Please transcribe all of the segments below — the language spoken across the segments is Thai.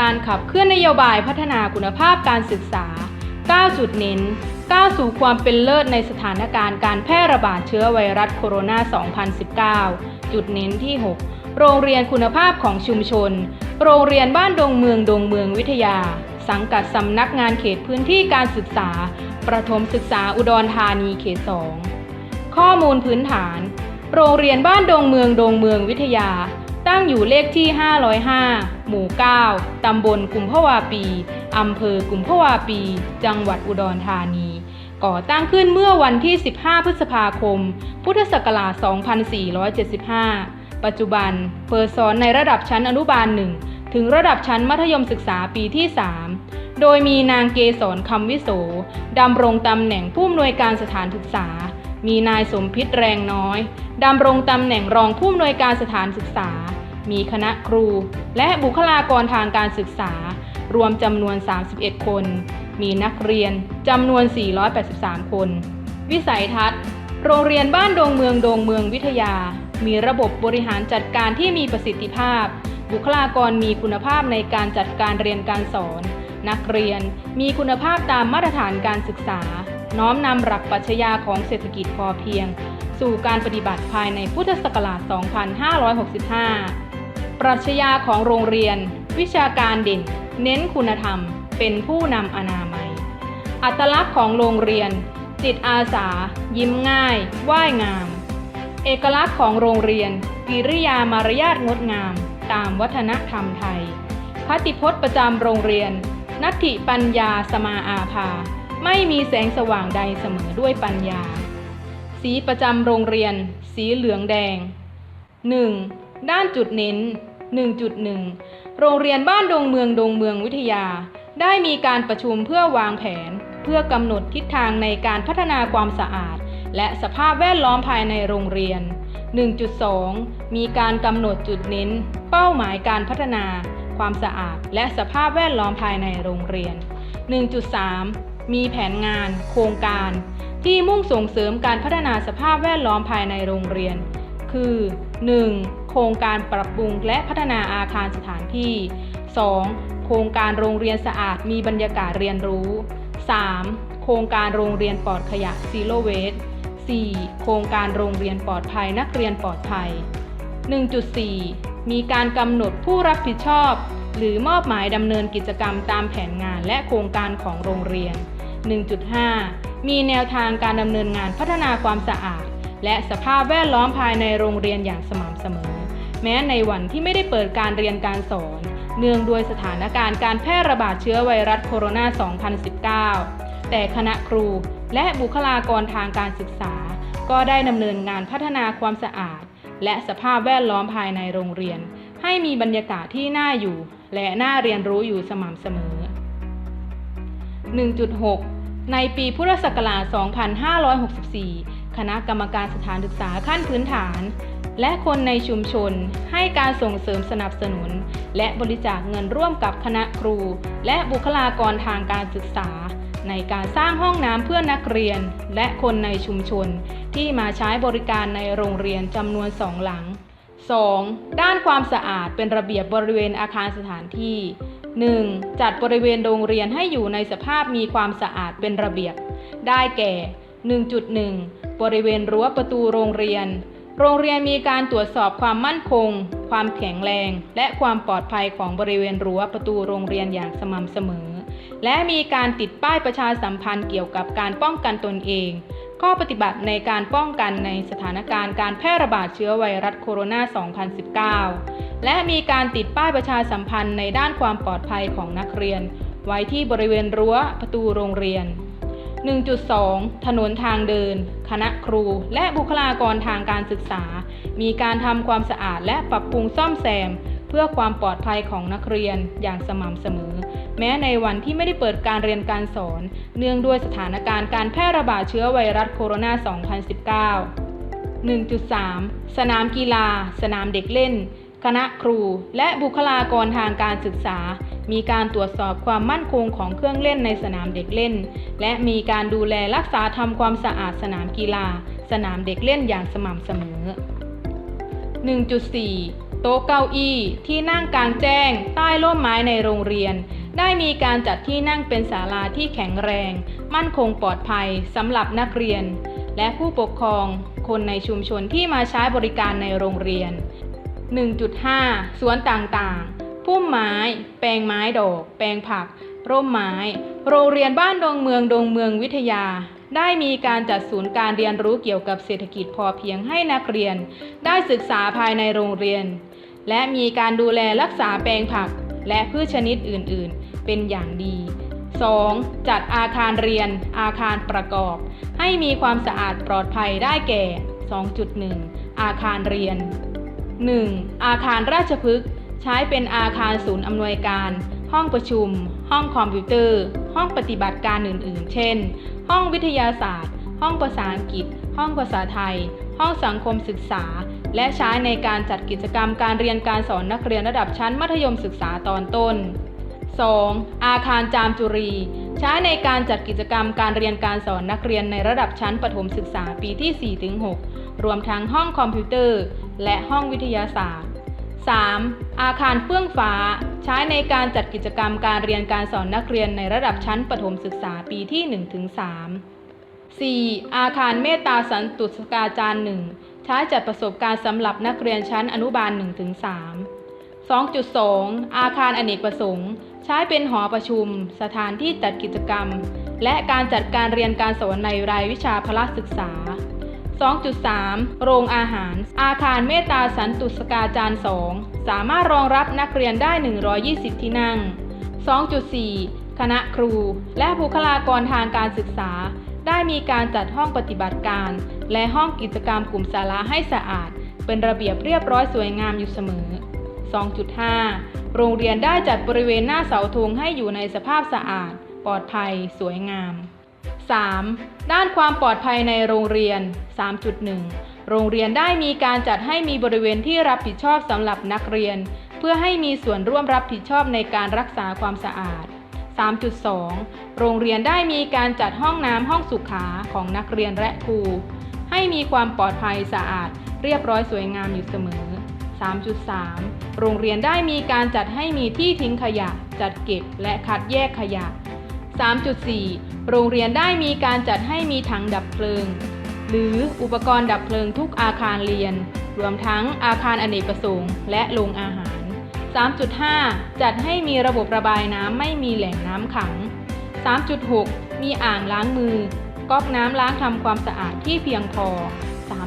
การขับายพัฒนาคุณภาพการศึกษา 9 จุดเน้น ก้าวสู่ความเป็นเลิศในสถานการณ์การแพร่ระบาดเชื้อไวรัสโคโรนา 2019 จุดเน้นที่ 6 โรงเรียนคุณภาพของชุมชน โรงเรียนบ้านดงเมืองดงเมืองวิทยา สังกัดสำนักงานเขตพื้นที่การศึกษา ประถมศึกษาอุดรธานีเขต 2 ข้อมูลพื้นฐาน โรงเรียนบ้านดงเมืองดงเมืองวิทยา ตั้งอยู่เลขที่ 505 หมู่ 9 ตำบลกุมภาวาปี อำเภอกุมภาวาปี จังหวัดอุดรธานี ก่อตั้งขึ้นเมื่อวันที่ 15 พฤษภาคม พุทธศักราช 2475 ปัจจุบัน เปิดสอนในระดับชั้นอนุบาล 1 ถึงระดับชั้นมัธยมศึกษาปีที่ 3 โดยมีนางเกษรคำวิโสดำรงตำแหน่งผู้อำนวยการสถานศึกษา มีนายสมพิษแรงน้อยดำรงตำแหน่งรองผู้อำนวยการสถานศึกษา มีคณะครู และบุคลากรทางการศึกษา รวมจำนวน 31 คน มีนักเรียนจำนวน 483 คน วิสัยทัศน์ โรงเรียนบ้านดงเมืองดงเมืองวิทยา มีระบบบริหารจัดการที่มีประสิทธิภาพ บุคลากรมีคุณภาพในการจัดการเรียนการสอน นักเรียนมีคุณภาพตามมาตรฐานการศึกษา น้อมนำหลักปรัชญาของเศรษฐกิจพอเพียง สู่การปฏิบัติภายในพุทธศักราช 2565 ปรัชญาของโรงเรียน วิชาการเด่น เน้นคุณธรรม เป็นผู้นำอนามัย อัตลักษณ์ของโรงเรียน จิตอาสา ยิ้มง่าย ว่ายงาม เอกลักษณ์ของโรงเรียน กิริยามารยาทงดงาม ตามวัฒนธรรมไทยคติพจน์ประจำโรงเรียน นัตถิปัญญาสมาอาภา ไม่มีแสงสว่างใดเสมอด้วยปัญญา สีประจำโรงเรียน สีเหลืองแดง 1. ด้านจุดเน้น 1.1 โรงเรียนบ้านดงเมืองดงเมืองวิทยา ได้มีการประชุมเพื่อวางแผน เพื่อกำหนดทิศทางในการพัฒนาความสะอาด และสภาพแวดล้อมภายในโรงเรียน 1.2 มีการกำหนดจุดเน้น เป้าหมายการพัฒนา ความสะอาด และสภาพแวดล้อมภายในโรงเรียน 1.3 มีแผนงาน โครงการ ที่มุ่งส่งเสริมการพัฒนาสภาพแวดล้อมภายในโรงเรียน คือ 1. โครงการปรับปรุงและพัฒนาอาคารสถานที่ 2. โครงการโรงเรียนสะอาดมีบรรยากาศเรียนรู้ 3. โครงการโรงเรียนปลอดขยะ Zero Waste 4. โครงการโรงเรียนปลอดภัยนักเรียนปลอดภัย 1.4 มีการกำหนดผู้รับผิดชอบ หรือมอบหมายดำเนินกิจกรรมตามแผนงานและโครงการของโรงเรียน 1.5 มีแนวทางการดำเนินงานพัฒนาความสะอาด และสภาพแวดล้อมภายในโรงเรียนอย่างสม่ำเสมอ แม้ในวันที่ไม่ได้เปิดการเรียนการสอน เนื่องด้วยสถานการณ์การแพร่ระบาดเชื้อไวรัสโคโรนา 2019 แต่คณะครูและบุคลากรทางการศึกษา ก็ได้ดำเนินงานพัฒนาความสะอาด และสภาพแวดล้อมภายในโรงเรียน ให้มีบรรยากาศที่น่าอยู่ และน่าเรียนรู้อยู่สม่ำเสมอ 1.6 ในปีพุทธศักราช 2564 คณะกรรมการสถานศึกษาขั้นพื้นฐาน และคนในชุมชนให้การส่งเสริมสนับสนุน และบริจาคเงินร่วมกับคณะครู และบุคลากรทางการศึกษา ในการสร้างห้องน้ำเพื่อนักเรียน และคนในชุมชน ที่มาใช้บริการในโรงเรียนจำนวนสองหลัง 2. ด้านความสะอาดเป็นระเบียบบริเวณอาคารสถานที่ 1. จัดบริเวณโรงเรียนให้อยู่ในสภาพมีความสะอาดเป็นระเบียบ ได้แก่ 1.1 บริเวณรั้วประตูโรงเรียน โรงเรียนมีการตรวจสอบความมั่นคง ความแข็งแรง และความปลอดภัยของบริเวณรั้วประตูโรงเรียนอย่างสม่ำเสมอ และมีการติดป้ายประชาสัมพันธ์เกี่ยวกับการป้องกันตนเอง ข้อปฏิบัติในการป้องกันในสถานการณ์การแพร่ระบาดเชื้อไวรัสโคโรนา 2019 และมีการติดป้ายประชาสัมพันธ์ในด้านความปลอดภัยของนักเรียน ไว้ที่บริเวณรั้วประตูโรงเรียน 1.2 ถนนทางเดิน คณะครู และบุคลากรทางการศึกษา มีการทำความสะอาดและปรับปรุงซ่อมแซม เพื่อความปลอดภัยของนักเรียนอย่างสม่ำเสมอ แม้ในวันที่ไม่ได้เปิดการเรียนการสอน เนื่องด้วยสถานการณ์การแพร่ระบาดเชื้อไวรัสโคโรนา 2019 1.3 สนามกีฬา สนามเด็กเล่น คณะครูและบุคลากรทางการศึกษา มีการตรวจสอบความมั่นคงของเครื่องเล่นในสนามเด็กเล่น และมีการดูแลรักษาทำความสะอาดสนามกีฬา สนามเด็กเล่นอย่างสม่ำเสมอ 1.4 โต๊ะเก้าอี้ที่นั่งกลางแจ้ง ใต้ร่มไม้ในโรงเรียน ได้มีการจัดที่นั่งเป็นศาลาที่แข็งแรง มั่นคงปลอดภัยสำหรับนักเรียน และผู้ปกครองคนในชุมชนที่มาใช้บริการในโรงเรียน 1.5 สวนต่างๆ พุ่มไม้ แปลงไม้ดอก แปลงผัก ร่มไม้ โรงเรียนบ้านดงเมืองดงเมืองวิทยา ได้มีการจัดศูนย์การเรียนรู้เกี่ยวกับเศรษฐกิจพอเพียงให้นักเรียน ได้ศึกษาภายในโรงเรียน และมีการดูแลรักษาแปลงผัก และพืชชนิดอื่นๆ เป็นอย่างดี 2. จัดอาคารเรียน อาคารประกอบ ให้มีความสะอาดปลอดภัยได้แก่ 2.1 อาคารเรียน 1. อาคารราชพฤกษ์ใช้เป็นอาคารศูนย์อำนวยการ ห้องประชุม ห้องคอมพิวเตอร์ ห้องปฏิบัติการอื่น ๆ เช่น ห้องวิทยาศาสตร์ ห้องภาษาอังกฤษ ห้องภาษาไทย ห้องสังคมศึกษา และใช้ในการจัดกิจกรรมการเรียนการสอนนักเรียนระดับชั้นมัธยมศึกษาตอนต้น 2. อาคารจามจุรี ใช้ในการจัดกิจกรรมการเรียนการสอนนักเรียนในระดับชั้นประถมศึกษาปีที่ 4-6 รวมทั้งห้องคอมพิวเตอร์ และห้องวิทยาศาสตร์ 3. อาคารเฟื่องฟ้า ใช้ในการจัดกิจกรรมการเรียนการสอนนักเรียนในระดับชั้นประถมศึกษาปีที่ 1-3 4. อาคารเมตตาสันตุสกาจารย์หนึ่งใช้จัดประสบการณ์สำหรับนักเรียนชั้นอนุบาล 1-3 2.2 อาคารอเนกประสงค์ ใช้เป็นหอประชุม สถานที่จัดกิจกรรม และการจัดการเรียนการสอนในรายวิชาพละศึกษา 2.3 โรงอาหาร อาคารเมตตาสันตุสกาจารย์ 2 สามารถรองรับนักเรียนได้ 120 ที่นั่ง 2.4 คณะครู และบุคลากรทางการศึกษา ได้มีการจัดห้องปฏิบัติการ และห้องกิจกรรมกลุ่มสาระให้สะอาด เป็นระเบียบเรียบร้อยสวยงามอยู่เสมอ 2.5 โรงเรียนได้จัดบริเวณหน้าเสาธงให้อยู่ในสภาพสะอาด ปลอดภัย สวยงาม 3. ด้านความปลอดภัยในโรงเรียน 3.1 โรงเรียนได้มีการจัดให้มีบริเวณที่รับผิดชอบสำหรับนักเรียน เพื่อให้มีส่วนร่วมรับผิดชอบในการรักษาความสะอาด 3.2 โรงเรียนได้มีการจัดห้องน้ำห้องสุขาของนักเรียนและครู ให้มีความปลอดภัยสะอาด เรียบร้อยสวยงามอยู่เสมอ 3.3 โรงเรียนได้มีการจัดให้มีที่ทิ้งขยะ จัดเก็บและคัดแยกขยะ 3.4 โรงเรียนได้มีการจัดให้มีถังดับเพลิง หรืออุปกรณ์ดับเพลิงทุกอาคารเรียน รวมทั้งอาคารอเนกประสงค์และโรงอาหาร 3.5 จัดให้มีระบบระบายน้ำไม่มีแหล่งน้ำขัง 3.6 มีอ่างล้างมือ ก๊อกน้ำล้างทำความสะอาดที่เพียงพอ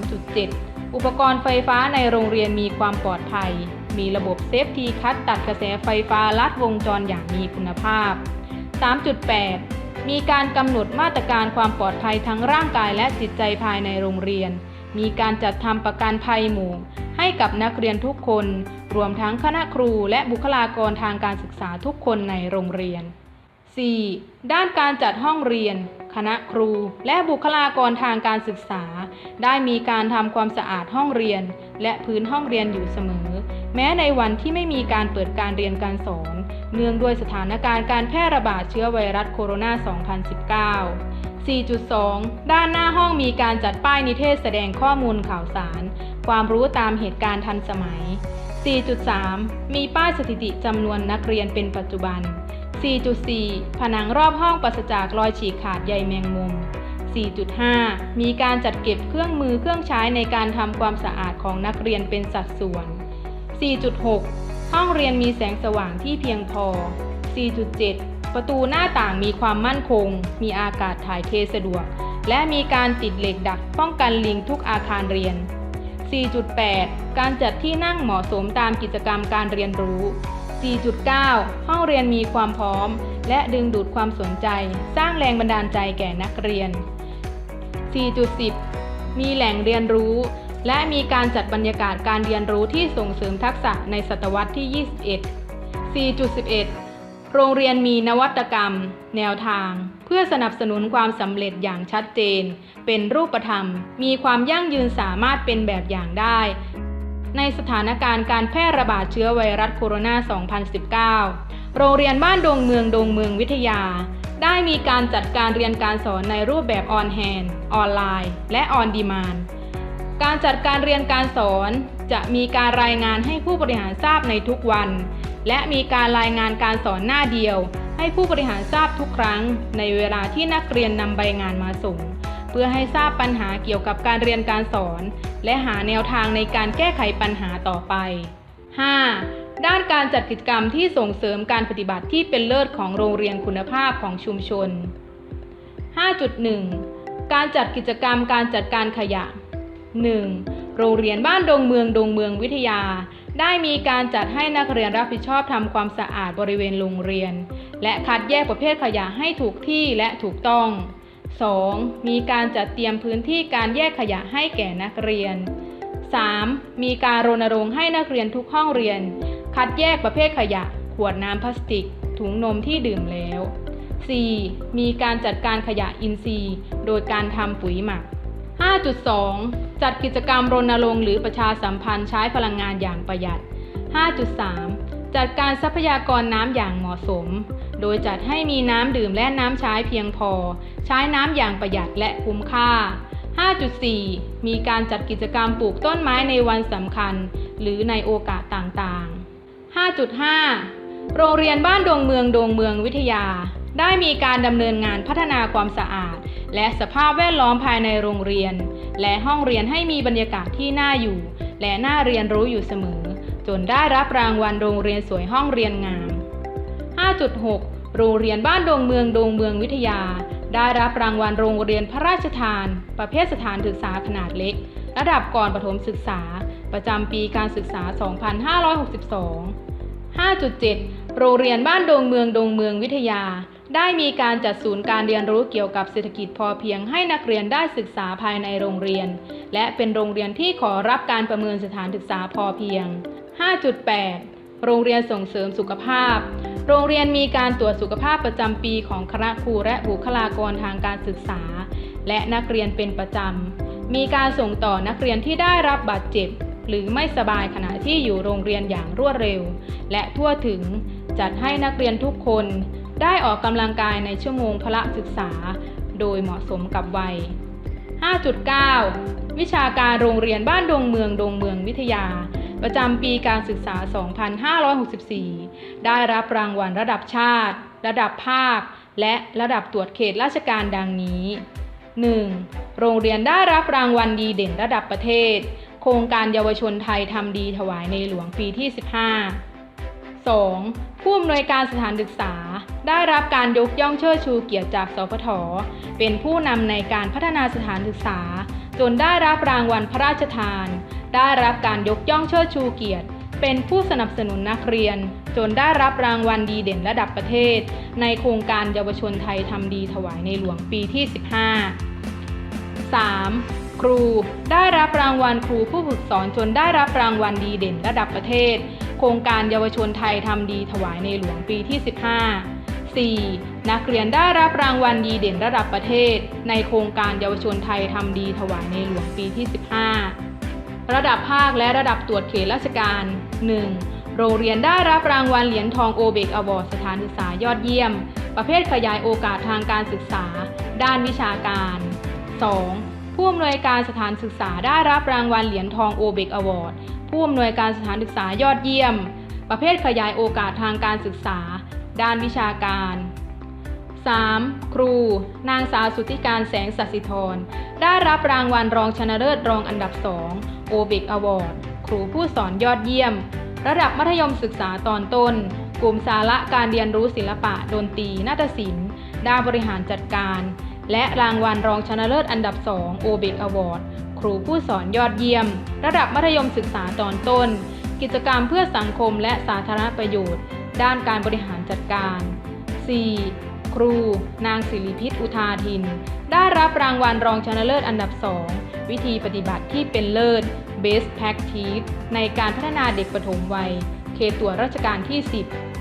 3.7 อุปกรณ์ไฟฟ้าในโรงเรียนมีความปลอดภัย มีระบบเซฟทีคัดตัดกระแสไฟฟ้าลัดวงจรอย่างมีคุณภาพ 3.8 มีการกำหนดมาตรการความปลอดภัยทั้งร่างกายและจิตใจภายในโรงเรียน มีการจัดทำประกันภัยหมู่ ให้กับนักเรียนทุกคน รวมทั้งคณะครูและบุคลากรทางการศึกษาทุกคนในโรงเรียน 4. ด้านการจัดห้องเรียน คณะครูและบุคลากรทางการศึกษา ได้มีการทำความสะอาดห้องเรียน และพื้นห้องเรียนอยู่เสมอ แม้ในวันที่ไม่มีการเปิดการเรียนการสอน เนื่องด้วยสถานการณ์การแพร่ระบาดเชื้อไวรัสโคโรนา 2019 4.2 ด้านหน้าห้องมีการจัดป้ายนิเทศแสดงข้อมูลข่าวสาร ความรู้ตามเหตุการณ์ทันสมัย 4.3 มีป้ายสถิติจำนวนนักเรียนเป็นปัจจุบัน 4.4 ผนังรอบห้องปราศจากรอยฉีกขาดใยแมงมุม 4.5 มีการจัดเก็บเครื่องมือเครื่องใช้ในการทำความสะอาดของนักเรียนเป็นสัดส่วน 4.6 ห้องเรียนมีแสงสว่างที่เพียงพอ 4.7 ประตูหน้าต่างมีความมั่นคง มีอากาศถ่ายเทสะดวก และมีการติดเหล็กดักป้องกันลิงทุกอาคารเรียน 4.8 การจัดที่นั่งเหมาะสมตามกิจกรรมการเรียนรู้ 4.9 ห้องเรียนมีความพร้อม และดึงดูดความสนใจ สร้างแรงบันดาลใจแก่นักเรียน 4.10 มีแหล่งเรียนรู้ และมีการจัดบรรยากาศการเรียนรู้ที่ส่งเสริมทักษะในศตวรรษที่ 21 4.11 โรงเรียนมีนวัตกรรม แนวทาง เพื่อสนับสนุนความสำเร็จอย่างชัดเจน เป็นรูปธรรม มีความยั่งยืนสามารถเป็นแบบอย่างได้ ในสถานการณ์การแพร่ระบาดเชื้อไวรัสโคโรนา 2019 โรงเรียนบ้านดงเมืองดงเมืองวิทยาได้มีการจัดการเรียนการสอนในรูปแบบออนแฮนออนไลน์ และออนดีมาน การจัดการเรียนการสอน จะมีการรายงานให้ผู้บริหารทราบในทุกวัน และมีการรายงานการสอนหน้าเดียว ให้ผู้บริหารทราบทุกครั้ง ในเวลาที่นักเรียนนำใบงานมาส่ง เพื่อให้ทราบปัญหาเกี่ยวกับการเรียนการสอน และหาแนวทางในการแก้ไขปัญหาต่อไป 5. ด้านการจัดกิจกรรมที่ส่งเสริมการปฏิบัติที่เป็นเลิศของโรงเรียนคุณภาพของชุมชน 5.1 การจัดกิจกรรมการจัดการขยะ 1. โรงเรียนบ้านดงเมืองดงเมืองวิทยา ได้มีการจัดให้นักเรียนรับผิดชอบทำความสะอาดบริเวณโรงเรียน และคัดแยกประเภทขยะให้ถูกที่และถูกต้อง 2. มีการจัดเตรียมพื้นที่การแยกขยะให้แก่นักเรียน 3. มีการรณรงค์ให้นักเรียนทุกห้องเรียน คัดแยกประเภทขยะ ขวดน้ำพลาสติก ถุงนมที่ดื่มแล้ว 4. มีการจัดการขยะอินทรีย์ โดยการทำปุ๋ยหมัก 5.2 จัดกิจกรรมรณรงค์หรือประชาสัมพันธ์ใช้พลังงานอย่างประหยัด 5.3 จัดการทรัพยากรน้ำอย่างเหมาะสม โดยจัดให้มีน้ำดื่มและน้ำใช้เพียงพอ ใช้น้ำอย่างประหยัดและคุ้มค่า 5.4 มีการจัดกิจกรรมปลูกต้นไม้ในวันสำคัญ หรือในโอกาสต่างๆ 5.5 โรงเรียนบ้านดงเมืองดงเมืองวิทยา ได้มีการดำเนินงานพัฒนาความสะอาด และสภาพแวดล้อมภายในโรงเรียน และห้องเรียนให้มีบรรยากาศที่น่าอยู่ และน่าเรียนรู้อยู่เสมอ จนได้รับรางวัลโรงเรียนสวยห้องเรียนงาม 5.6 โรงเรียนบ้านดงเมืองดงเมืองวิทยา ได้รับรางวัลโรงเรียนพระราชทาน ประเภทสถานศึกษาขนาดเล็ก ระดับก่อนประถมศึกษา ประจำปีการศึกษา 2562 5.7 โรงเรียนบ้านดงเมืองดงเมืองวิทยา ได้มีการจัดศูนย์การเรียนรู้เกี่ยวกับเศรษฐกิจพอเพียงให้นักเรียนได้ศึกษาภายในโรงเรียน และเป็นโรงเรียนที่ขอรับการประเมินสถานศึกษาพอเพียง 5.8 โรงเรียนส่งเสริมสุขภาพ โรงเรียนมีการตรวจสุขภาพประจำปีของคณะครูและบุคลากรทางการศึกษา และนักเรียนเป็นประจำ มีการส่งต่อนักเรียนที่ได้รับบาดเจ็บ หรือไม่สบายขณะที่อยู่โรงเรียนอย่างรวดเร็ว และทั่วถึงจัดให้นักเรียนทุกคน ได้ออกกำลังกายในชั่วโมงพละศึกษา โดยเหมาะสมกับวัย 5.9 วิชาการโรงเรียนบ้านดงเมืองดงเมืองวิทยา ประจำปีการศึกษา 2564 ได้รับรางวัลระดับชาติ ระดับภาค และระดับตรวจเขตราชการดังนี้ 1. โรงเรียนได้รับรางวัลดีเด่นระดับประเทศ โครงการเยาวชนไทยทำดีถวายในหลวงปีที่ 15 2. ผู้อำนวยการสถานศึกษา ได้รับการยกย่องเชิดชูเกียรติจากสพทเป็นผู้นำในการพัฒนาสถานศึกษา จนได้รับรางวัลพระราชทาน ได้รับการยกย่องเชิดชูเกียรติ เป็นผู้สนับสนุนนักเรียน จนได้รับรางวัลดีเด่นระดับประเทศ ในโครงการเยาวชนไทยทำดีถวายในหลวงปีที่ 15 3. ครูได้รับรางวัลครูผู้ฝึกสอนจนได้รับรางวัลดีเด่นระดับประเทศ โครงการเยาวชนไทยทำดีถวายในหลวงปีที่ 15 4. นักเรียนได้รับรางวัลดีเด่นระดับประเทศ ในโครงการเยาวชนไทยทำดีถวายในหลวงปีที่ 15 ระดับภาคและระดับตรวจเขตราชการ 1. โรงเรียนได้รับรางวัลเหรียญทองโอเบกอวอร์ดสถานศึกษายอดเยี่ยม ประเภทขยายโอกาสทางการศึกษา ด้านวิชาการ 2. ผู้อำนวยการสถานศึกษาได้รับรางวัลเหรียญทองโอเบกอวอร์ด ผู้อำนวยการสถานศึกษายอดเยี่ยม ประเภทขยายโอกาสทางการศึกษา ด้านวิชาการ 3. ครู นางสาวสุธิการแสงสัสิธร ได้รับรางวัลรองชนะเลิศรองอันดับ2โอเบกอวอร์ด ครูผู้สอนยอดเยี่ยม ระดับมัธยมศึกษาตอนต้น กลุ่มสาระการเรียนรู้ศิลปะ ดนตรี นาฏศิลป์ ด้านบริหารจัดการ และรางวัลรองชนะเลิศอันดับ2โอเบกอวอร์ดครูผู้สอนยอดเยี่ยม ระดับมัธยมศึกษาตอนต้น กิจกรรมเพื่อสังคมและสาธารณประโยชน์ ด้านการบริหารจัดการ 4. ครู นางศิริพิษอุทาทิน ได้รับรางวัลรองชนะเลิศอันดับ 2 วิธีปฏิบัติที่เป็นเลิศ Best Practice ในการพัฒนาเด็กปฐมวัย เขตตัวราชการที่ 10